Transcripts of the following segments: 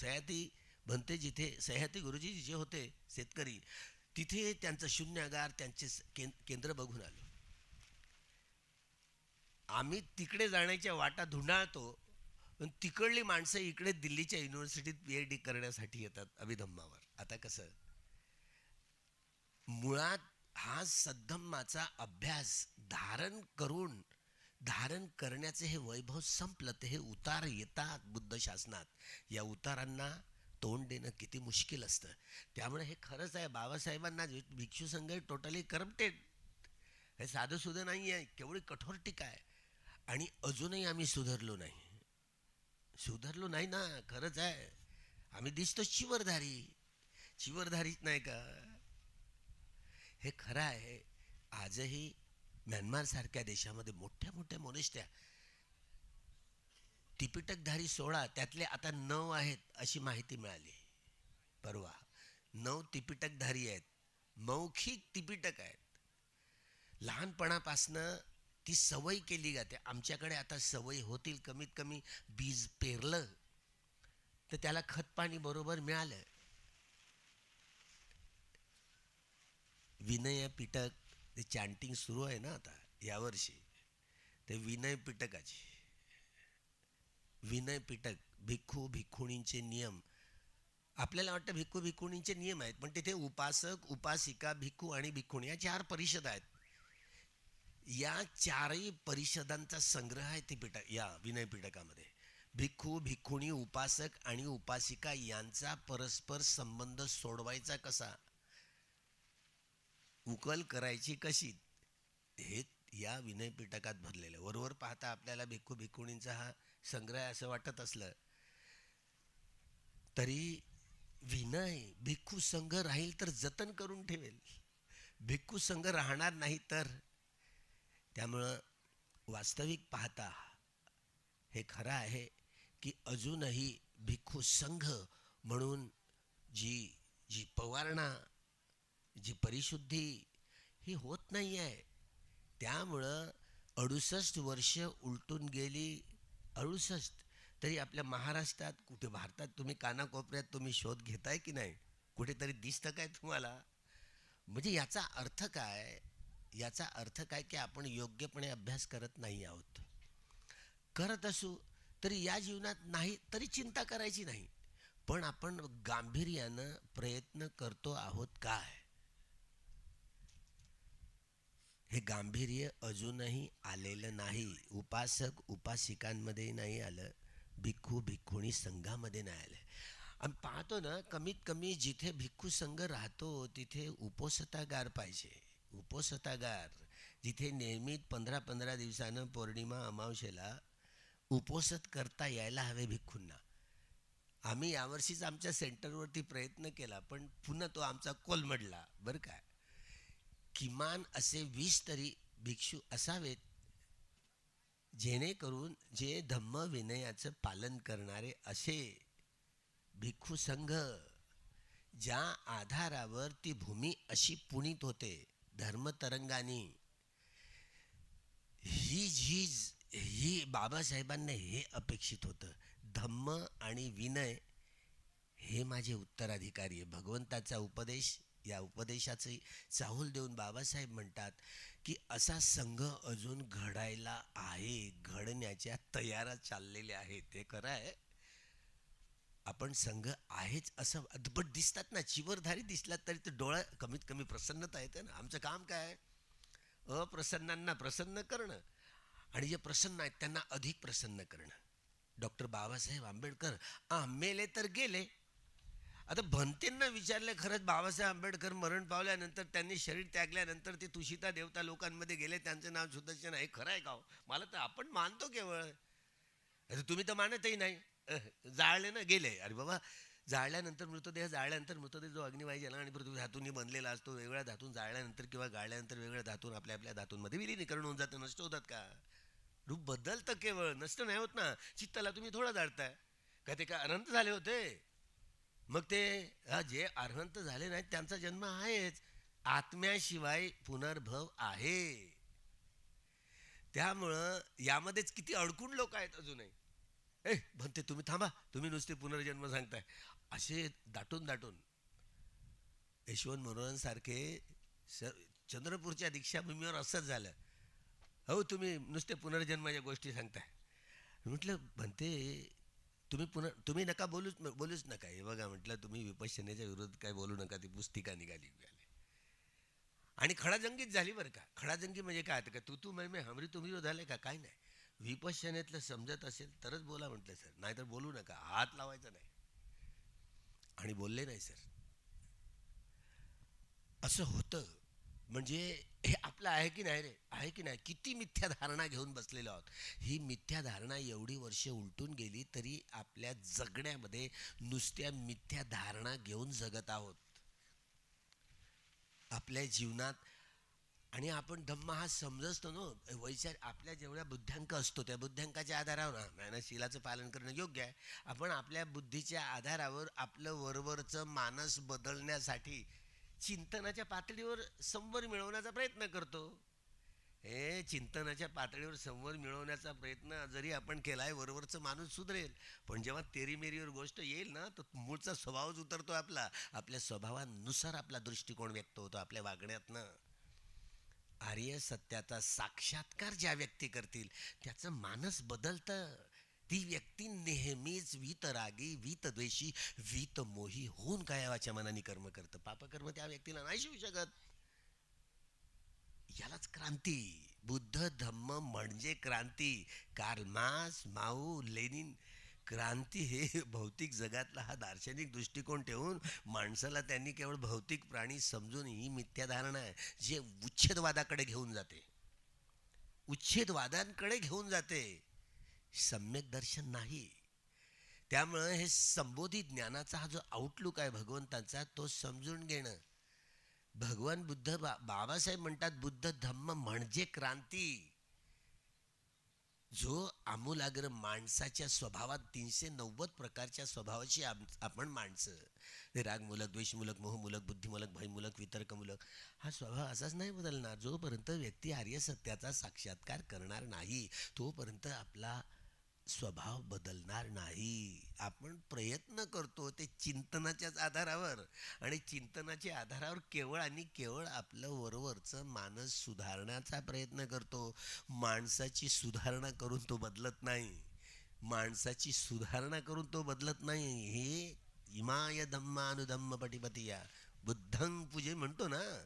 सह्याती भंते जिथे सह्याती गुरुजी जे होते शेतकरी तिथे त्यांचं शून्यागार त्यांचे कें केंद्र बघून आलो. आम्ही तिकडे जाण्याच्या वाटा धुंडाळतो पण तिकडली माणसं इकडे दिल्लीच्या युनिव्हर्सिटीत पी एच डी करण्यासाठी येतात अभिधम्मावर. आता कसं? मुळात हा सद्धम्माचा अभ्यास धारण करून धारण करण्याचे हे वैभव संपलं ते हे उतार येतात बुद्ध शासनात. या उतारांना तोंड देणं किती मुश्किल असतं. त्यामुळे हे खरंच आहे बाबासाहेबांना भिक्षू संघ टोटली करप्टेड हे साधं सुधं नाही आहे केवढी कठोर टीका आहे. आणि अजूनही आम्ही सुधारलो नाही. सुधारलो नाही ना खरंच आहे. आम्ही दिसतो चिवरधारी चिवरधारीच नाही का? हे खरं आहे आजही म्यानमारसारख्या देशामध्ये मोठ्या मोठ्या मोनेष्ट्या तिपिटकधारी सोळा त्यातले आता नऊ आहेत अशी माहिती मिळाली. परवा नऊ तिपिटकधारी आहेत मौखिक तिपिटक आहेत. लहानपणापासनं ती सवय केली जाते. आमच्याकडे आता सवय होतील कमीत कमी बीज पेरलं तर त्याला खतपाणी बरोबर मिळालं. विनय पिटक ते चॅन्टिंग सुरू आहे ना आता यावर्षी ते विनय पिटकाची. विनय पिटक भिक्खू भिक्खुणींचे नियम. आपल्याला वाटतं भिक्खू भिक्खुणींचे नियम आहेत पण तिथे उपासक उपासिका भिक्खू आणि भिक्खुणी या चार परिषद आहेत. या चारही परिषदांचा संग्रह आहे ते पिटक या विनय पिटकामध्ये. भिक्खू भिक्खुणी उपासक आणि उपासिका यांचा परस्पर संबंध सोडवायचा कसा? उकल करायची कशी? हे या विनय पिटकात भरलेलं. वरवर पाहता आपल्याला भिक्खू भिक्खुणींचा हा संग्रह असं वाटत असलं तरी विनय भिक्खू संघ राहील तर जतन करून ठेवेल. भिक्खू संघ राहणार नाही तर. त्यामुळं वास्तविक पाहता हे खरं आहे की अजूनही भिक्खू संघ म्हणून जी जी पवारणा जी परिशुद्धी ही होत नाही आहे त्यामुळं अडुसष्ट वर्ष उलटून गेली अडुसष्ट. तरी आपल्या महाराष्ट्रात कुठे भारतात तुम्ही कानाकोपऱ्यात तुम्ही शोध घेताय की नाही? कुठेतरी दिसतं काय तुम्हाला? म्हणजे याचा अर्थ काय? याचा अर्थ काय की आपण योग्यपणे अभ्यास करत नाही आहोत. करत असू तरी या जीवनात नाही तरी चिंता करायची नाही. पण आपण गांभीर्यानं प्रयत्न करतो आहोत काय? हे गांभीर्य अजूनही आलेलं नाही. उपासक उपासिकांमध्ये नाही आलं. भिक्खू भिक्खुणी संघामध्ये नाही आलं. आम्ही पाहतो ना कमीत कमी जिथे भिक्खू संघ राहतो तिथे उपोसतागार पाहिजे. उपोसतागार. जिथे नियमित पंधरा पंधरा दिवसानं पौर्णिमा अमावशेला उपोसत करता यायला हवे भिक्खूंना. आम्ही यावर्षीच आमच्या सेंटरवरती प्रयत्न केला पण पुन्हा तो आमचा कोलमडला. बरं काय किमान असे वीस तरी भिक्षू असावेत जेणेकरून जे धम्म विनयाचं पालन करणारे असे भिक्खू संघ ज्या आधारावर ती भूमी अशी पुणित होते धर्मतरंगाने. ही झीज ही बाबासाहेबांना हे अपेक्षित होतं. धम्म आणि विनय हे माझे उत्तराधिकारी आहे भगवंताचा उपदेश या उपदेशाचे चाहूल देऊन बाबासाहेब म्हणतात की असा संघ अजून घडायला आहे घडण्याच्या तयारा चाललेल्या आहेत. ते खरं आहे. आपण संघ आहेच असं अद्भुत दिसतात ना चिवरधारी दिसलात तरी ते डोळा कमीत कमी प्रसन्नता येते ना. आमचं काम काय? अप्रसन्नांना प्रसन्न करणं. आणि जे प्रसन्न आहेत त्यांना अधिक प्रसन्न करणं. डॉक्टर बाबासाहेब आंबेडकर आंबेले मेले तर गेले. आता भंतेंना विचारलं खरंच बाबासाहेब आंबेडकर मरण पावल्यानंतर त्यांनी शरीर त्यागल्यानंतर ते तुषिता देवता लोकांमध्ये गेले त्यांचं नाव सुदर्शन आहे. खरं आहे का हो? मला तर आपण मानतो केवळ. अरे तुम्ही तर मानतही नाही. जाळले ना गेले. अरे बाबा जाळल्यानंतर मृतदेह जाळल्यानंतर मृतदेह जो अग्निवायू जला आणि पृथ्वी धातूंनी बनलेला असतो वेगळ्या धातून जाळल्यानंतर किंवा गाळल्यानंतर वेगळ्या धातून आपल्या आपल्या धातूंमध्ये विलीनीकरण होऊन जातं नष्ट होतात का? रूप बदलतं केवळ. नष्ट नाही होत ना. चित्ताला तुम्ही थोडं जाळताय. का ते का अनंत झाले होते? मग ते जे अर्हंत झाले नाहीत त्यांचा जन्म आहेच. आत्म्याशिवाय पुनर्भव आहे. त्यामुळं यामध्येच किती अडकून लोक आहेत अजूनही. ए म्हणते तुम्ही थांबा तुम्ही नुसते पुनर्जन्म सांगताय. असे दाटून दाटून यशवंत मनोहरांसारखे स चंद्रपूरच्या दीक्षाभूमीवर असंच झालं. हो तुम्ही नुसते पुनर्जन्माच्या गोष्टी सांगताय. म्हटलं म्हणते तुम्ही पुन्हा तुम्ही नका बोलूच बोलूच नका. हे बघा म्हटलं तुम्ही विपश्यनेच्या विरोधात काय बोलू नका ती पुस्तिका निघाली निघाली. आणि खडाजंगीच झाली बरं का. खडाजंगी म्हणजे काय? आता का तू तू मै हमरी तुम्ही विरोधाले का? काय नाही. विपश्यनेतलं समजत असेल तरच बोला म्हटलं सर. नाहीतर बोलू नका. हात लावायचा नाही. आणि बोलले नाही सर. असं होतं. म्हणजे हे आपलं आहे की नाही रे? आहे की नाही? किती मिथ्या धारणा घेऊन बसलेलो आहोत? ही मिथ्या धारणा एवढी वर्ष उलटून गेली तरी आपल्या जगण्यामध्ये नुसत्या मिथ्या धारणा घेऊन जगत आहोत. आपल्या जीवनात आणि आपण धम्म हा समजतो ना? वैचार आपल्या जेवढ्या बुद्ध्यांक असतो त्या बुद्ध्यांकाच्या आधारावर. हा, ना पालन करणं योग्य आहे. आपण आपल्या बुद्धीच्या आधारावर आपलं वरवरचं मानस बदलण्यासाठी चिंतनाच्या पातळीवर संवर मिळवण्याचा प्रयत्न करतो. हे चिंतनाच्या पातळीवर संवर मिळवण्याचा प्रयत्न जरी आपण केलाय वरवरचं माणूस सुधरेल. पण जेव्हा तेरीमेरीवर गोष्ट येईल ना तर मूळचा स्वभावच उतरतो आपला. आपल्या स्वभावानुसार आपला दृष्टिकोन व्यक्त होतो आपल्या वागण्यातनं. आर्य सत्याचा साक्षात्कार ज्या व्यक्ती करतील त्याचं मानस बदलतं. ती व्यक्ती नेहमीच वीतरागी वीतद्वेषी वीतमोही होऊन कायवाच्या मनाने कर्म करतं. पापकर्म त्या व्यक्तीला नाही शिवू शकत. यालाच क्रांती. बुद्ध धम्म म्हणजे क्रांती. कार्ल मास माऊ लेनिन क्रांती हे भौतिक जगातला हा दार्शनिक दृष्टिकोन ठेवून माणसाला त्यांनी केवळ भौतिक प्राणी समजून ही मिथ्याधारणा आहे जे उच्छेदवादाकडे घेऊन जाते. उच्छेदवादांकडे घेऊन जाते. सम्यक दर्शन नाही. त्यामुळं हे संबोधित ज्ञानाचा हा जो आउटलुक आहे भगवंतांचा तो समजून घेणं. भगवान बुद्ध बा बाबासाहेब म्हणतात बुद्ध धम्म म्हणजे क्रांती. जो आमूलाग्र माणसाच्या स्वभावात तीनशे नव्वद प्रकारच्या स्वभावाची आपण माणसं. ते रागमूलक द्वेषमूलक मोहमूलक बुद्धिमूलक भयमूलक वितर्कमूलक हा स्वभाव असाच नाही बदलणार. जोपर्यंत व्यक्ती आर्य सत्याचा साक्षात्कार करणार नाही तोपर्यंत आपला स्वभाव बदलणार नाही. आपण प्रयत्न करतो ते चिंतनाच्याच आधारावर. आणि चिंतनाच्या आधारावर केवळ आणि केवळ आपलं वरवरचं मानस सुधारण्याचा प्रयत्न करतो. माणसाची सुधारणा करून तो बदलत नाही. माणसाची सुधारणा करून तो बदलत नाही. हे इमाय धम्मानुधम्म पटिपतिया बुद्धं पूजे म्हणतो ना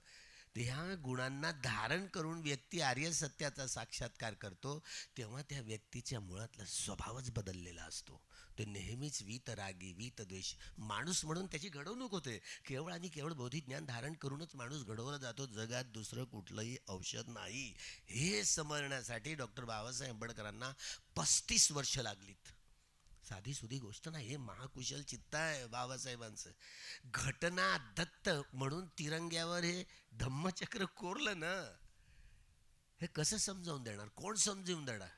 ह्या गुणांना धारण करून व्यक्ती आर्य सत्याचा साक्षात्कार करतो तेव्हा त्या व्यक्तीच्या मुळातला स्वभावच बदललेला असतो. तो नेहमीच वीतरागी वीतद्वेष माणूस म्हणून त्याची घडवणूक होते. केवळ आणि केवळ बौद्धिक धारण करूनच माणूस घडवला जातो जगात दुसरं कुठलंही औषध नाही. हे समजण्यासाठी डॉक्टर बाबासाहेब आंबेडकरांना पस्तीस वर्ष लागलीत. साधी सुधी गोष्ट नाही हे महाकुशल चित्त आहे बाबासाहेबांचं. घटना दत्त म्हणून तिरंग्यावर हे धम्मचक्र कोरलं ना हे कसं समजावून देणार? कोण समजावून देणार?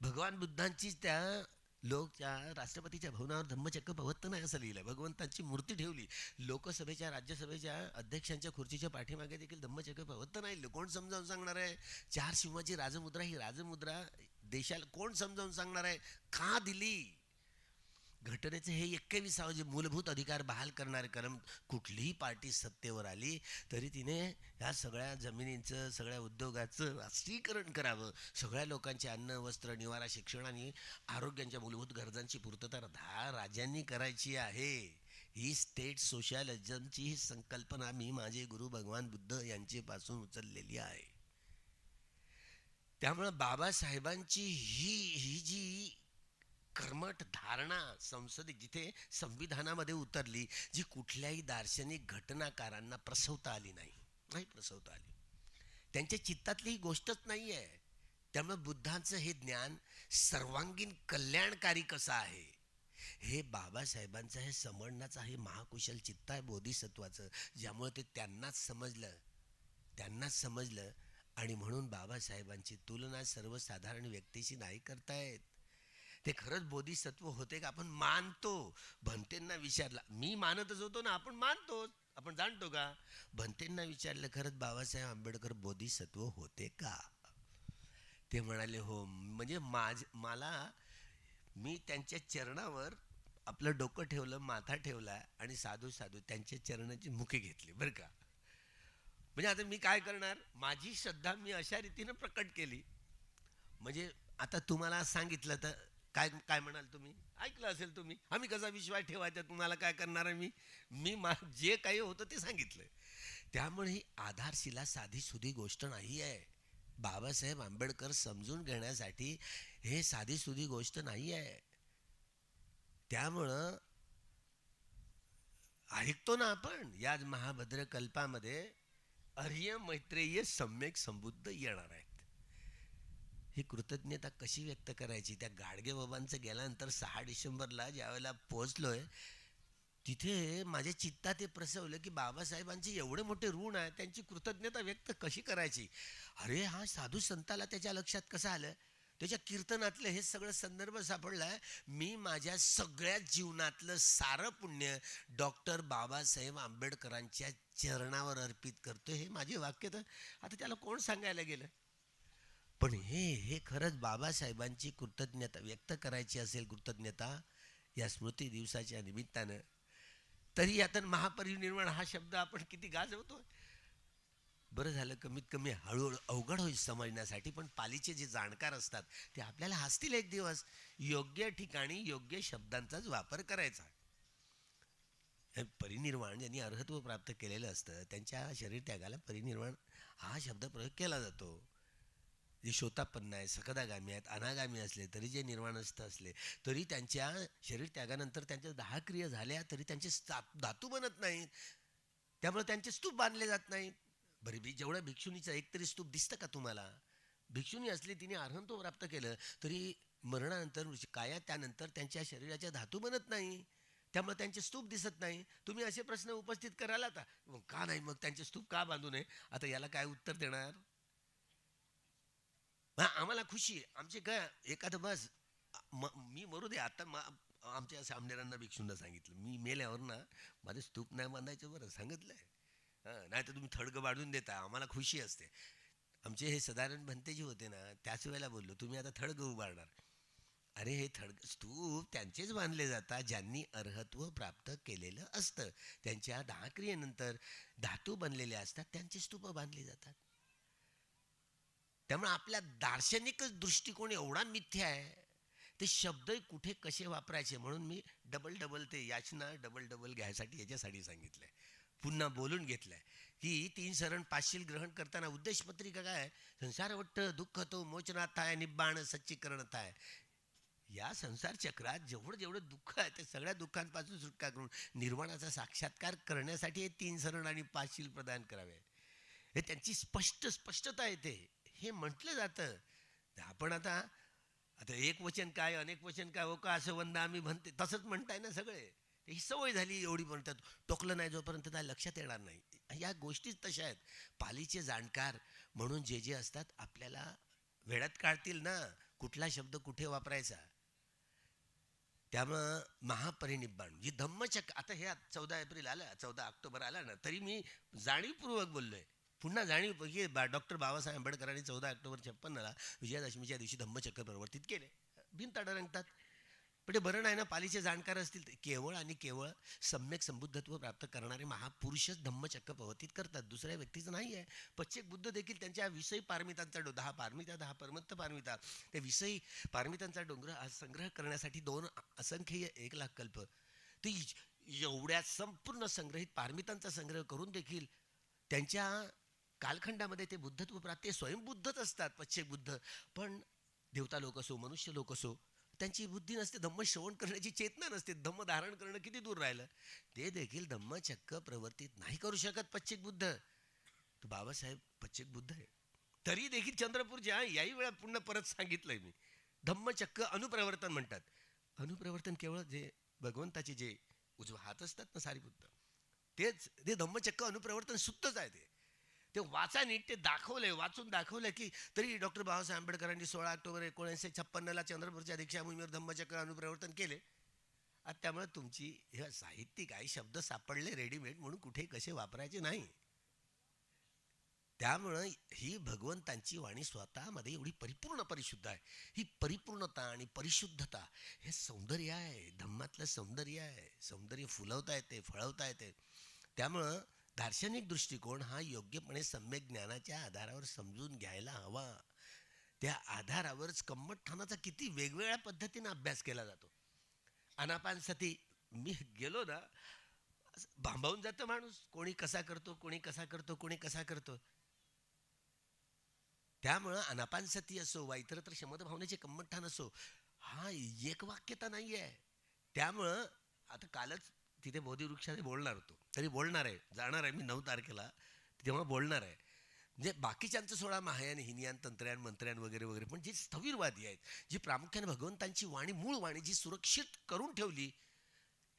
भगवान बुद्धांचीच त्या लोक त्या राष्ट्रपतीच्या भवनावर धम्मचक्र पवत्त नाही असं लिहिलं भगवंतांची मूर्ती ठेवली. लोकसभेच्या राज्यसभेच्या अध्यक्षांच्या खुर्चीच्या पाठीमागे देखील धम्मचक्र पवत्त नाही कोण समजावून सांगणार आहे? चार शिवाची राजमुद्रा ही राजमुद्रा देशाला कोण समजावून सांगणार आहे? का दिली? घटनेचे हे एक्केविसावं जे मूलभूत अधिकार बहाल करणारे कारण कुठलीही पार्टी सत्तेवर आली तरी तिने ह्या सगळ्या जमिनींचं सगळ्या उद्योगाचं राष्ट्रीयकरण करावं. सगळ्या लोकांचे अन्न वस्त्र निवारा शिक्षण आणि आरोग्यांच्या मूलभूत गरजांची पूर्तता दहा राज्यांनी करायची आहे. ही स्टेट सोशलिझमची ही संकल्पना मी माझे गुरु भगवान बुद्ध यांचेपासून उचललेली आहे. त्यामुळं बाबासाहेबांची ही ही जी कर्मठ धारणा संसदेत जिथे संविधानामध्ये उतरली जी कुठल्याही दार्शनिक घटनाकारांना प्रसवता आली नाही. नाही प्रसवता आली. त्यांच्या चित्तातली ही गोष्टच नाही आहे त्यामुळे बुद्धांचं हे ज्ञान सर्वांगीण कल्याणकारी कसं आहे? हे बाबासाहेबांचं हे समजण्याचं हे महाकुशल चित्त आहे बोधिसत्वाचं ज्यामुळे ते त्यांनाच समजलं त्यांनाच समजलं आणि म्हणून बाबासाहेबांची तुलना सर्वसाधारण व्यक्तीशी नाही करतायत. ते खरंच बोधिसत्व होते का? आपण मानतो. भंतेंना विचारला मी मानतच होतो ना आपण मानतो. आपण जाणतो का? भंतेंना विचारलं खरंच बाबासाहेब आंबेडकर बोधिसत्व होते का? ते म्हणाले हो म्हणजे माझ मला मी त्यांच्या चरणावर आपलं डोकं ठेवलं माथा ठेवला आणि साधू साधू त्यांच्या चरणाची मुखी घेतली बरं का? म्हणजे आता मी काय करणार? माझी श्रद्धा मी अशा रीतीनं प्रकट केली. म्हणजे आता तुम्हाला सांगितलं तर काय काय म्हणाल तुम्ही? ऐकलं असेल तुम्ही. आम्ही कसा विश्वास ठेवायचा? तुम्हाला काय करणार आहे मी? मी मा जे काही होतं ते सांगितलं. त्यामुळे ही आधारशिला साधी सुधी गोष्ट नाही आहे. बाबासाहेब आंबेडकर समजून घेण्यासाठी हे साधी सुधी गोष्ट नाही आहे. त्यामुळं ऐकतो ना आपण? याच महाभद्र कल्पामध्ये अर्य मैत्रेय सम्यक समृद्ध येणार आहेत. ही कृतज्ञता कशी व्यक्त करायची? त्या गाडगे बाबांचं गेल्यानंतर सहा डिसेंबरला ज्यावेळेला पोहोचलोय तिथे माझ्या चित्तात ते प्रसवलं की बाबासाहेबांचे एवढे मोठे ऋण आहे त्यांची कृतज्ञता व्यक्त कशी करायची? अरे हा साधू संताला त्याच्या लक्षात कसं आलं? त्याच्या कीर्तनातलं हे सगळं संदर्भ सापडलाय. मी माझ्या सगळ्या जीवनातलं सारं पुण्य डॉक्टर बाबासाहेब आंबेडकरांच्या चरणावर अर्पित करतो हे माझे वाक्य तर आता त्याला कोण सांगायला गेलं? पण हे हे खरंच बाबासाहेबांची कृतज्ञता व्यक्त करायची असेल कृतज्ञता या स्मृती दिवसाच्या निमित्तानं तरी आता महापरिनिर्वाण हा शब्द आपण किती गाजवतो बरं झालं कमीत कमी हळूहळू अवघड होईल समजण्यासाठी पण पालीचे जे जाणकार असतात ते आपल्याला हसतील एक दिवस. योग्य ठिकाणी योग्य शब्दांचाच वापर करायचा. परिनिर्वाण ज्यांनी अर्हत्व प्राप्त केलेलं असतं त्यांच्या शरीर त्यागाला परिनिर्वाण हा शब्द प्रयोग केला जातो. जे शोतापन्न आहे सकदागामी आहेत अनागामी असले तरी जे निर्वाणस्थ असले तरी त्यांच्या शरीर त्यागानंतर त्यांच्या दहा क्रिया झाल्या तरी त्यांचे धातू बनत नाहीत. त्यामुळे त्यांचे स्तूप बांधले जात नाहीत. बरं बी जेवढ्या भिक्षुनीचं एक तरी स्तूप दिसतं का तुम्हाला? भिक्षुनी असली तिने आर्हंत प्राप्त केलं तरी मरणानंतर काया त्यानंतर त्यांच्या शरीराच्या धातू बनत नाही. त्यामुळे त्यांचे स्तूप दिसत नाही. तुम्ही असे प्रश्न उपस्थित कराल आता. मग का नाही? मग त्यांचे स्तूप का बांधू नये? आता याला काय उत्तर देणार? हा आम्हाला खुशी आमचे काय एखादं बस म- मी मरू दे. आता आमच्या सामनेरांना भिक्षूंना सांगितलं. मी मेल्यावर ना माझं स्तूप नाही बांधायचं बरं सांगितलंय. नाही तर तुम्ही थडगं वाढून देता आम्हाला खुशी असते. आमचे हे सदानंद भंते जे होते ना त्याच वेळेला बोललो तुम्ही आता थडगं उभारणार. अरे हे थडग स्तूप त्यांचेच बांधले जातात ज्यांनी अर्हत्व प्राप्त केलेलं असतं. त्यांच्या दहा क्रियेनंतर धातू बनलेले असतात त्यांचे स्तूप बांधले जातात. त्यामुळे आपल्या दार्शनिकच दृष्टिकोन एवढा मिथ्या आहे. ते शब्द कुठे कसे वापरायचे म्हणून मी डबल डबल ते याचना डबल डबल घ्यायसाठी याच्यासाठी सांगितलं आहे पुन्हा बोलून घेतलंय. की तीन शरण पाचशील ग्रहण करताना उद्देश पत्रिका काय संसार वट्ट दुःख तो मोचनात आहे निब्बाण सच्चीकरण आहे या संसार चक्रात जेवढं जेवढं दुःख आहे त्या सगळ्या दुःखांपासून सुटका करून निर्वाणाचा साक्षात्कार करण्यासाठी हे तीन शरण आणि पाचशील प्रदान करावे. हे त्यांची स्पष्ट स्पष्टता येते. हे म्हटलं जातं. आपण आता आता एक वचन काय अनेक वचन काय हो का असं वंदा आम्ही म्हणते तसंच म्हणताय ना सगळे. ही सवय झाली एवढी म्हणतात टोकलं नाही जोपर्यंत त्या लक्षात येणार नाही. या गोष्टीच तशा आहेत. पालीचे जाणकार म्हणून जे जे असतात आपल्याला वेळात काढतील ना. कुठला शब्द कुठे वापरायचा? त्यामुळं महापरिनिब्बाण. जी धम्मचक्र आता हे चौदा एप्रिल आलं चौदा ऑक्टोबर आला ना तरी मी जाणीवपूर्वक बोललोय. पुन्हा जाणीव की बा डॉक्टर बाबासाहेब आंबेडकरांनी चौदा ऑक्टोबर छप्पन्नला विजयादशमीच्या दिवशी धम्मचक्र प्रवर्तित केले. भिंत रंगतात पण ते बरं नाही ना पालीचे जाणकार असतील ते केवळ आणि केवळ सम्यक संबुद्धत्व प्राप्त करणारे महापुरुषच धम्मचक्र प्रवर्तित करतात. दुसऱ्या व्यक्तीचं नाही आहे पश्चिक बुद्ध देखील त्यांच्या विषयी पारमितांचा डो दहा पारमिता दहा परमत्त पारमिता ते विषयी पारमितांचा डोंगर हा संग्रह करण्यासाठी दोन असंख्य एक लाख कल्प. ती एवढ्या संपूर्ण संग्रहित पारमितांचा संग्रह करून देखील त्यांच्या कालखंडामध्ये ते बुद्धत्व प्राप्त ते स्वयंबुद्धच असतात पश्चिक बुद्ध. पण देवता लोक असो मनुष्य लोक असो त्यांची बुद्धी नसते धम्म श्रवण करण्याची चेतना नसते धम्म धारण करणं किती दूर राहिलं? ते देखील धम्मचक्क प्रवर्तित नाही करू शकत पश्चिक बुद्ध. तो बाबासाहेब पश्चिक बुद्ध आहे. तरी देखील चंद्रपूरच्या याही वेळा पुन्हा परत सांगितलंय मी. धम्मचक्क अनुप्रवर्तन म्हणतात. अनुप्रवर्तन केवळ जे भगवंताचे जे उजवा हात असतात ना सारी बुद्ध तेच ते धम्मचक्क अनुप्रवर्तन सुद्धच आहे ते. ते वाचा नीट ते दाखवलंय वाचून दाखवलंय की तरी डॉक्टर बाबासाहेब आंबेडकरांनी सोळा ऑक्टोबर एकोणीसशे छप्पन्नला चंद्रपूरच्या दीक्षाभूमीवर धम्मचक्र अनुप्रवर्तन केले. आणि त्यामुळे तुमची हे साहित्यिक आई शब्द सापडले रेडीमेड म्हणून कुठे कसे वापरायचे नाही. त्यामुळं ही भगवंतांची वाणी स्वतःमध्ये एवढी परिपूर्ण परिशुद्ध आहे. ही परिपूर्णता आणि परिशुद्धता हे सौंदर्य आहे. धम्मातलं सौंदर्य आहे. सौंदर्य फुलवता येते फळवता येते. त्यामुळं दार्शनिक दृष्टिकोन हा योग्यपणे सम्यक ज्ञानाच्या आधारावर समजून घ्यायला हवा. त्या आधारावरच कम्मठठाणाचा किती वेगवेगळ्या पद्धतीनं अभ्यास केला जातो. अनापान सती मी गेलो ना भांबावून जातं माणूस. कोणी कसा करतो कोणी कसा करतो कोणी कसा करतो. त्यामुळं अनापानसती असो वा इतरत्र शमद भावनेचे कम्मठठाण असो हा एक वाक्यता नाही आहे त्यामुळं आता कालच तिथे बोधिवृक्षाने बोलणार होतो. तरी बोलणार आहे. जाणार आहे मी नऊ तारखेला. तेव्हा बोलणार आहे. म्हणजे बाकीच्यांचं सोळा महायान हिनियान तंत्रयान मंत्र्यान वगैरे वगैरे. पण जी स्थविरवादी आहेत जी प्रामुख्याने भगवंतांची वाणी मूळ वाणी जी सुरक्षित करून ठेवली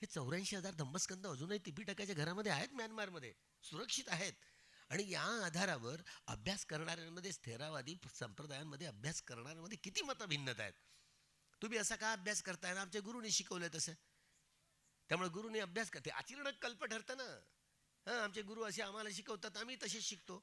हे चौऱ्याऐंशी हजार धम्मस्कंद अजूनही तिपिटकाच्या घरामध्ये आहेत म्यानमारमध्ये. सुरक्षित आहेत. आणि या आधारावर अभ्यास करणाऱ्यांमध्ये स्थिरावादी संप्रदायांमध्ये अभ्यास करणाऱ्यांमध्ये किती मतभिन्नता आहेत? तुम्ही असा का अभ्यास करताय? ना आमच्या गुरुने शिकवलं तसं. त्यामुळे गुरुने अभ्यास करते आचरणक कल्प ठरतं ना. हां आमचे गुरु असे आम्हाला शिकवतात आम्ही तसेच शिकतो.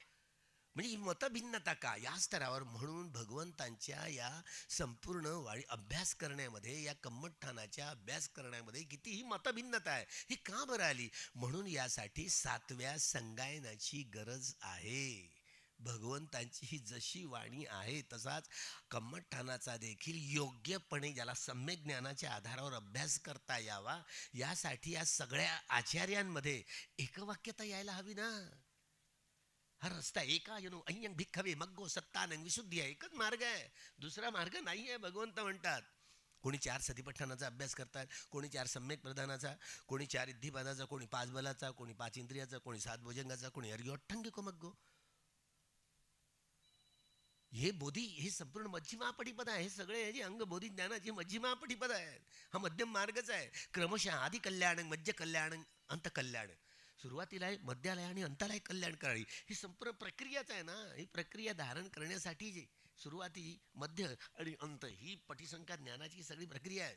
म्हणजे ही मतभिन्नता का? या स्तरावर म्हणून भगवंतांच्या या संपूर्ण वाळी अभ्यास करण्यामध्ये या कम्मठठाणाच्या अभ्यास करण्यामध्ये किती ही मतभिन्नता आहे ही का बरं आली? म्हणून यासाठी सातव्या संगायनाची गरज आहे. भगवंतांची ही जशी वाणी आहे तसाच कम्मठठाणाचा देखील योग्यपणे ज्याला सम्यक ज्ञानाच्या आधारावर अभ्यास करता यावा यासाठी या सगळ्या आचार्यांमध्ये एकवाक्यता यायला हवी ना. हा रस्ता एका यनो अय्यन भिक्खवे मग्गो सत्तानंग विशुद्धी आहे एकच मार्ग आहे. दुसरा मार्ग नाही आहे भगवंत म्हणतात. कोणी चार सतीपठ्ठानाचा अभ्यास करतात कोणी चार सम्यक प्रधानाचा कोणी चार इद्धिपदाचा कोणी पाच बलाचा कोणी पाच इंद्रियाचा कोणी सात भुजंगाचा कोणी अर्घ्य अठ्ठंगिको मग्गो. हे बोधी हे संपूर्ण मध्यमापटीपद आहे. हे सगळे हे जे अंग बोधी ज्ञानाचे मध्यमापटीपद आहेत. हा मध्यम मार्गच आहे. क्रमशः आधी कल्याण मध्य कल्याण अंत कल्याण. सुरुवातीला आहे मध्याला आणि अंताला कल्याण करणी ही संपूर्ण प्रक्रियाच आहे ना. ही प्रक्रिया धारण करण्यासाठी जी सुरुवाती मध्य आणि अंत ही पटीसंख्या ज्ञानाची सगळी प्रक्रिया आहे.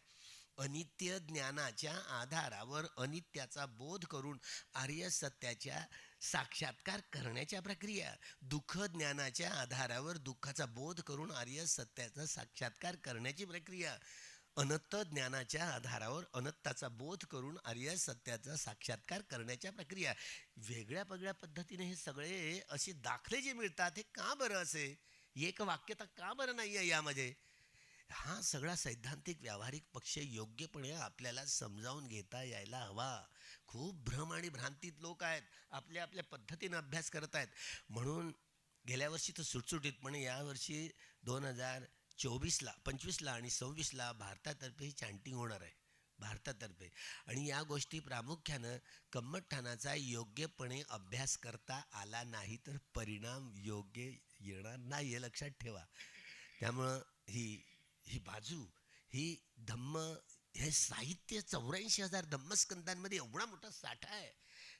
अनित्य ज्ञानाच्या आधारावर अनित्याचा बोध करून आर्य सत्याच्या साक्षात्कार करण्याच्या प्रक्रिया दुःख ज्ञानाच्या आधारावर दुःखाचा बोध करून आर्य सत्याचा साक्षात्कार करण्याची प्रक्रिया अनत्त ज्ञानाच्या आधारावर अनत्ताचा बोध करून आर्य सत्याचा साक्षात्कार करण्याच्या प्रक्रिया. वेगळ्या वेगळ्या पद्धतीने हे सगळे असे दाखले जे मिळतात हे का बरं असे? एक वाक्यता का बरं नाही आहे यामध्ये? हा सगळा सैद्धांतिक व्यावहारिक पक्ष योग्यपणे आपल्याला समजावून घेता यायला हवा. खूप भ्रम आणि भ्रांतीत लोक आहेत. आपल्या आपल्या पद्धतीनं अभ्यास करत आहेत. म्हणून गेल्या वर्षी तर सुटसुटीतपणे यावर्षी दोन हजार चोवीसला पंचवीसला आणि सव्वीसला भारतातर्फे ही चॅन्टिंग होणार आहे. भारतातर्फे. आणि या गोष्टी प्रामुख्यानं कम्मठठाणाचा योग्यपणे अभ्यास करता आला नाही तर परिणाम योग्य येणार नाही हे लक्षात ठेवा. त्यामुळं ही ही बाजू ही धम्म हे साहित्य चौऱ्याऐंशी हजार धम्मस्कंदांमध्ये एवढा मोठा साठा आहे.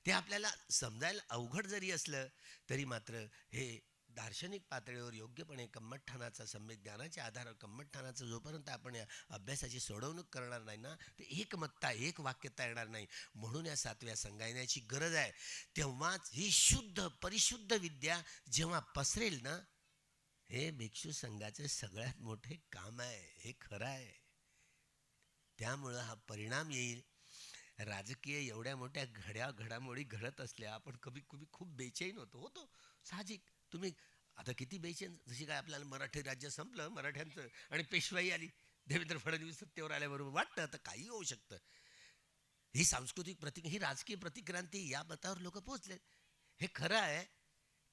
ते आपल्याला समजायला अवघड जरी असलं तरी मात्र हे दार्शनिक पातळीवर योग्यपणे कम्मठठाणाचा सम्यक ज्ञानाच्या आधारावर कम्मठठाणाचं जोपर्यंत आपण या अभ्यासाची सोडवणूक करणार नाही ना ते एकमत्ता एक वाक्यता येणार नाही. म्हणून या सातव्या संगायनाची गरज आहे. तेव्हाच ही शुद्ध परिशुद्ध विद्या जेव्हा पसरेल ना हे भिक्षू संघाचे सगळ्यात मोठे काम आहे. हे खरं आहे. त्यामुळं हा परिणाम येईल. राजकीय एवढ्या मोठ्या घड्या घडामोडी घडत असल्या आपण कभी कभी खूप बेचैन होतो. होतो साहजिक. तुम्ही आता किती बेचैन जशी काय आपल्याला मराठी राज्य संपलं मराठ्यांचं आणि पेशवाई आली देवेंद्र फडणवीस सत्तेवर आल्याबरोबर वाटतं तर काही होऊ शकतं. ही सांस्कृतिक प्रति ही राजकीय प्रतिक्रांती या मतावर लोक पोहोचले. हे खरं आहे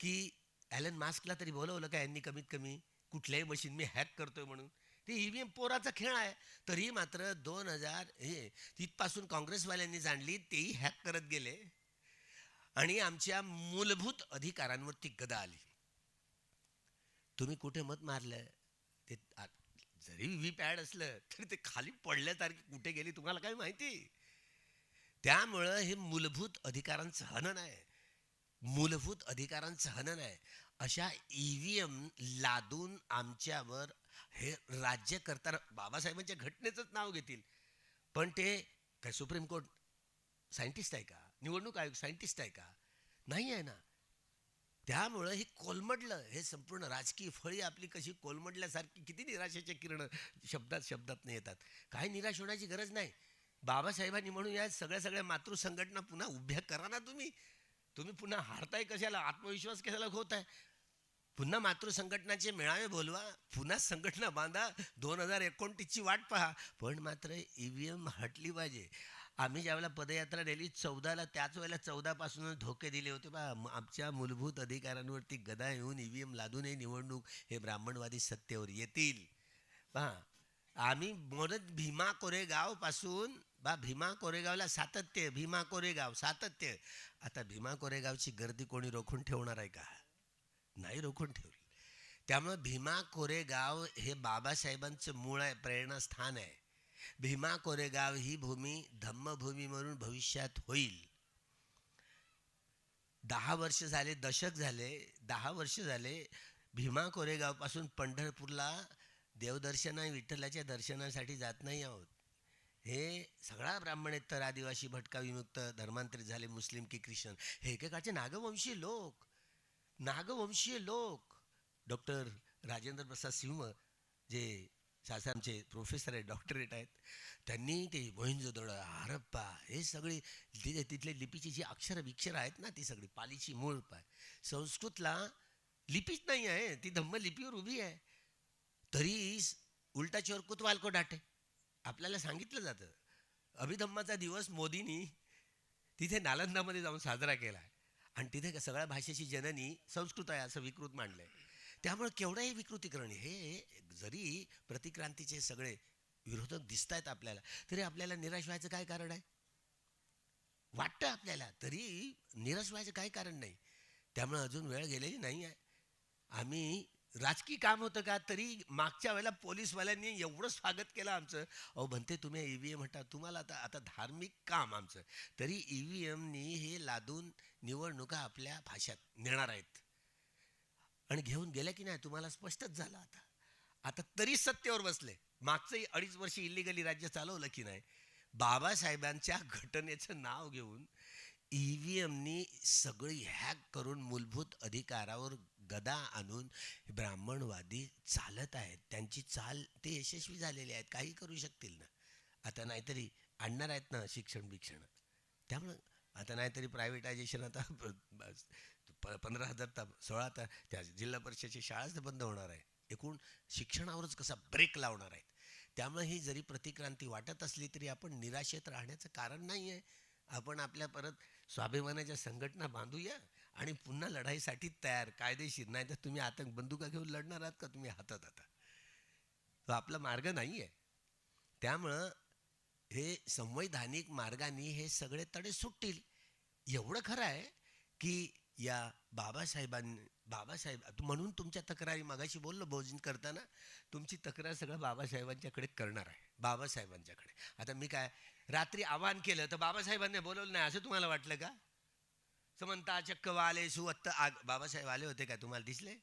की ॲलन मास्कला तरी बोलवलं का यांनी कमीत कमी कुठल्याही मशीन मी हॅक करतोय म्हणून ते ई व्ही एम पोराचा खेळ आहे. तरी मात्र दोन हजार हे तिथपासून काँग्रेसवाल्यांनी जाणली तेही हॅक करत गेले. आणि आमच्या मूलभूत अधिकारांवरती गदा आली. तुम्ही कुठे मत मारलं ते जरी व्ही पॅड असलं तरी ते खाली पडल्यासारखी कुठे गेली तुम्हाला काय माहिती? त्यामुळं हे मूलभूत अधिकारांचं हनन आहे. मूलभूत अधिकारांचं हनन आहे. अशा ई व्ही एम लादून आमच्यावर हे राज्य करताना बाबासाहेबांच्या घटनेचंच नाव घेतील. पण ते काय सुप्रीम कोर्ट सायंटिस्ट आहे का? निवडणूक आयोग सायंटिस्ट आहे का? नाही आहे ना. त्यामुळं हे कोलमडलं. हे संपूर्ण राजकीय फळी आपली कशी कोलमडल्यासारखी किती निराशेच्या किरण शब्दात शब्दात नाही येतात. काही निराश होण्याची गरज नाही. बाबासाहेबांनी म्हणून या सगळ्या सगळ्या मातृ संघटना पुन्हा उभ्या करा ना तुम्ही. तुम्ही पुन्हा हारताय कशाला? आत्मविश्वास कशाला होत आहे पुन्हा मातृसंघटनाचे मेळावे बोलवा पुन्हा संघटना बांधा दोन हजार एकोणतीसची वाट पहा. पण मात्र ई व्ही एम हटली पाहिजे. आम्ही ज्यावेळेला पदयात्रा नेली चौदाला त्याच वेळेला चौदापासूनच धोके दिले होते बा आमच्या मूलभूत अधिकारांवरती गदा येऊन ई व्ही एम लादूनही निवडणूक हे ब्राह्मणवादी सत्तेवर येतील. पहा. आम्ही मोरत भीमा कोरेगावपासून बा भीमा कोरेगावला सातत्य भीमा कोरेगाव सातत्य. आता भीमा कोरेगावची गर्दी कोणी रोखून ठेवणार आहे का? नाही रोखून ठेवली. त्यामुळं भीमा कोरेगाव हे बाबासाहेबांचं मूळ आहे प्रेरणास्थान आहे. भीमा कोरेगाव ही भूमी धम्मभूमी म्हणून भविष्यात होईल. दहा वर्ष झाले दशक झाले दहा वर्ष झाले भीमा कोरेगावपासून पंढरपूरला देवदर्शना विठ्ठलाच्या दर्शनासाठी जात नाही आहोत. हे सगळा ब्राह्मणेतर आदिवासी भटका विमुक्त धर्मांतरित झाले मुस्लिम की ख्रिश्चन. हे एकेकाचे नागवंशी लोक. नागवंशीय लोक. डॉक्टर राजेंद्र प्रसाद सिंह जे सासारामचे प्रोफेसर आहेत डॉक्टरेट आहेत त्यांनी ते मोहिंजोदडो हरप्पा हे सगळे तिथे तिथले लिपीची जी अक्षर विक्षरं आहेत ना ती सगळी पालीची मूळ पाय. संस्कृतला लिपीच नाही आहे ती धम्म लिपीवर उभी आहे. तरी उलटा चोर कुतवाल डाटे आपल्याला सांगितलं जातं. अभिधम्माचा दिवस मोदींनी तिथे नालंदामध्ये जाऊन साजरा केला आहे आणि तिथे का सगळ्या भाषेची जननी संस्कृत आहे असं विकृत मांडलंय. त्यामुळे केवढंही विकृतीकरण हे जरी प्रतिक्रांतीचे सगळे विरोधक दिसत आहेत आपल्याला तरी आपल्याला निराश व्हायचं काय कारण आहे? वाटतं आपल्याला तरी निराश व्हायचं काय कारण नाही? त्यामुळे अजून वेळ गेलेली नाही आहे. आम्ही राजकीय काम होतं का? तरी मागच्या वेळेला पोलीसवाल्यांनी एवढं स्वागत केलं आमचं. अहो म्हणते तुम्ही ई व्ही एम म्हणता तुम्हाला आता आता धार्मिक काम आमचं. तरी ई व्ही एमनी हे लादून निवडणुका आपल्या भाषात नेणार आहेत. आणि घेऊन गेल्या की नाही तुम्हाला स्पष्टच झालं आता. आता तरी सत्तेवर बसले. मागचंही अडीच वर्ष इलिगली राज्य चालवलं की नाही. बाबासाहेबांच्या घटनेचं नाव घेऊन ई व्ही एमनी सगळी हॅक करून मूलभूत अधिकारावर गदा आणून ब्राह्मणवादी चालत आहेत. त्यांची चाल ते यशस्वी झालेले आहेत. काही करू शकतील ना? आता नाहीतरी आणणार आहेत ना शिक्षण बिक्षण? त्यामुळं आता नाहीतरी प्रायव्हेटायझेशन आता प पंधरा हजार ता सोळा ता त्या जिल्हा परिषदेची शाळाच तर बंद होणार आहे. एकूण शिक्षणावरच कसा ब्रेक लावणार आहेत. त्यामुळे ही जरी प्रतिक्रांती वाटत असली तरी आपण निराशेत राहण्याचं कारण नाही आहे आपण आपल्या परत स्वाभिमानाच्या संघटना बांधूया. आणि पुन्हा लढाईसाठी तयार कायदेशीर. नाही तर तुम्ही आता बंदुका घेऊन लढणार आहात का? तुम्ही हातात आता. तो आपला मार्ग नाही आहे त्यामुळं हे संवैधानिक मार्गाने हे सगळे तडे सुटतील. एवढं खरं आहे की या बाबासाहेबांनी बाबासाहेब म्हणून तुमच्या तक्रारी मागाशी बोललो भोजन करताना. तुमची तक्रार सगळं बाबासाहेबांच्याकडे करणार आहे. बाबासाहेबांच्याकडे. आता मी काय रात्री आवाहन केलं तर बाबासाहेबांनी बोलवलं नाही. असं तुम्हाला वाटलं का? समंता चक्क वाले सुवत्त आग बाबासाहेब आले होते का? तुम्हाला दिसले?